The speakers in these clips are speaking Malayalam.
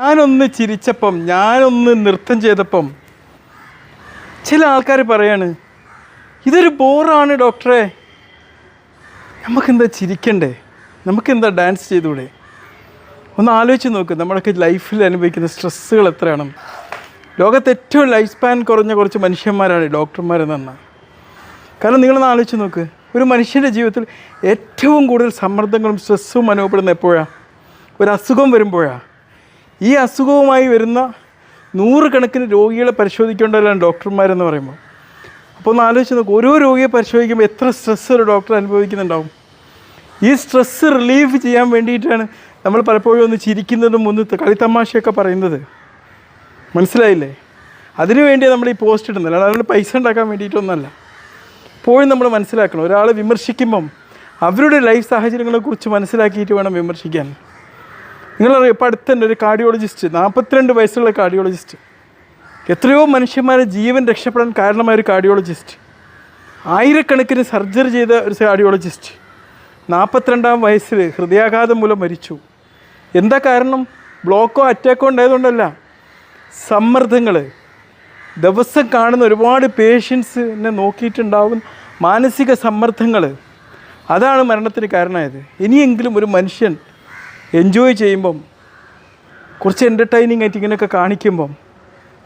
ഞാനൊന്ന് ചിരിച്ചപ്പം ഞാനൊന്ന് നൃത്തം ചെയ്തപ്പം ചില ആൾക്കാർ പറയാണ് ഇതൊരു ബോറാണ് ഡോക്ടറെ. നമുക്കെന്താ ചിരിക്കണ്ടേ? നമുക്കെന്താ ഡാൻസ് ചെയ്തുകൂടെ? ഒന്ന് ആലോചിച്ച് നോക്ക് നമ്മളൊക്കെ ലൈഫിൽ അനുഭവിക്കുന്ന സ്ട്രെസ്സുകൾ എത്രയാണ്. ലോകത്ത് ഏറ്റവും ലൈഫ് സ്പാൻ കുറഞ്ഞ കുറച്ച് മനുഷ്യന്മാരാണ് ഡോക്ടർമാരെന്ന് കാരണം നിങ്ങളൊന്ന് ആലോചിച്ച് നോക്ക് ഒരു മനുഷ്യന്റെ ജീവിതത്തിൽ ഏറ്റവും കൂടുതൽ സമ്മർദ്ദങ്ങളും സ്ട്രെസ്സും അനുഭവപ്പെടുന്ന എപ്പോഴാണ് ഒരു അസുഖം വരുമ്പോഴാണ് ഈ അസുഖവുമായി വരുന്ന നൂറുകണക്കിന് രോഗികളെ പരിശോധിക്കേണ്ടവരാണ് ഡോക്ടർമാരെന്ന് പറയുമ്പോൾ. അപ്പോൾ ഒന്ന് ആലോചിച്ച് നോക്കും ഓരോ രോഗിയെ പരിശോധിക്കുമ്പോൾ എത്ര സ്ട്രെസ്സ് ഒരു ഡോക്ടർ അനുഭവിക്കുന്നുണ്ടാവും? ഈ സ്ട്രെസ്സ് റിലീഫ് ചെയ്യാൻ വേണ്ടിയിട്ടാണ് നമ്മൾ പലപ്പോഴും ഒന്ന് ചിരിക്കുന്നതും ഒന്ന് കളിത്തമാശയൊക്കെ പറയുന്നത്. മനസ്സിലായില്ലേ? അതിനു വേണ്ടി നമ്മൾ ഈ പോസ്റ്റ് ഇടുന്നില്ല നമ്മൾ പൈസ ഉണ്ടാക്കാൻ വേണ്ടിയിട്ടൊന്നല്ല എപ്പോഴും നമ്മൾ മനസ്സിലാക്കണം. ഒരാളെ വിമർശിക്കുമ്പം അവരുടെ ലൈഫ് സാഹചര്യങ്ങളെക്കുറിച്ച് മനസ്സിലാക്കിയിട്ട് വേണം വിമർശിക്കാൻ. നിങ്ങളറിയാം ഇപ്പോൾ അടുത്ത് തന്നെ ഒരു കാർഡിയോളജിസ്റ്റ് നാൽപ്പത്തിരണ്ട് വയസ്സുള്ള കാർഡിയോളജിസ്റ്റ് എത്രയോ മനുഷ്യന്മാരെ ജീവൻ രക്ഷപ്പെടാൻ കാരണമായ ഒരു കാർഡിയോളജിസ്റ്റ് ആയിരക്കണക്കിന് സർജറി ചെയ്ത ഒരു കാർഡിയോളജിസ്റ്റ് നാൽപ്പത്തിരണ്ടാം വയസ്സിൽ ഹൃദയാഘാതം മൂലം മരിച്ചു. എന്താ കാരണം? ബ്ലോക്കോ അറ്റാക്കോ ഉണ്ടായതുകൊണ്ടല്ല. സമ്മർദ്ദങ്ങൾ ദിവസം കാണുന്ന ഒരുപാട് പേഷ്യൻസിനെ നോക്കിയിട്ടുണ്ടാവും മാനസിക സമ്മർദ്ദങ്ങൾ അതാണ് മരണത്തിന് കാരണമായത്. ഇനിയെങ്കിലും ഒരു മനുഷ്യൻ എൻജോയ് ചെയ്യുമ്പം കുറച്ച് എന്റർടൈനിങ് ആയിട്ട് ഇങ്ങനെയൊക്കെ കാണിക്കുമ്പം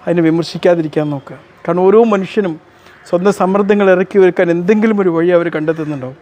അതിനെ വിമർശിക്കാതിരിക്കാൻ നോക്കുക. കാരണം ഓരോ മനുഷ്യനും സ്വന്തം സമ്മർദ്ദങ്ങൾ ഇറക്കി വെക്കാൻ എന്തെങ്കിലും ഒരു വഴി അവർ കണ്ടെത്തുന്നുണ്ടാവും.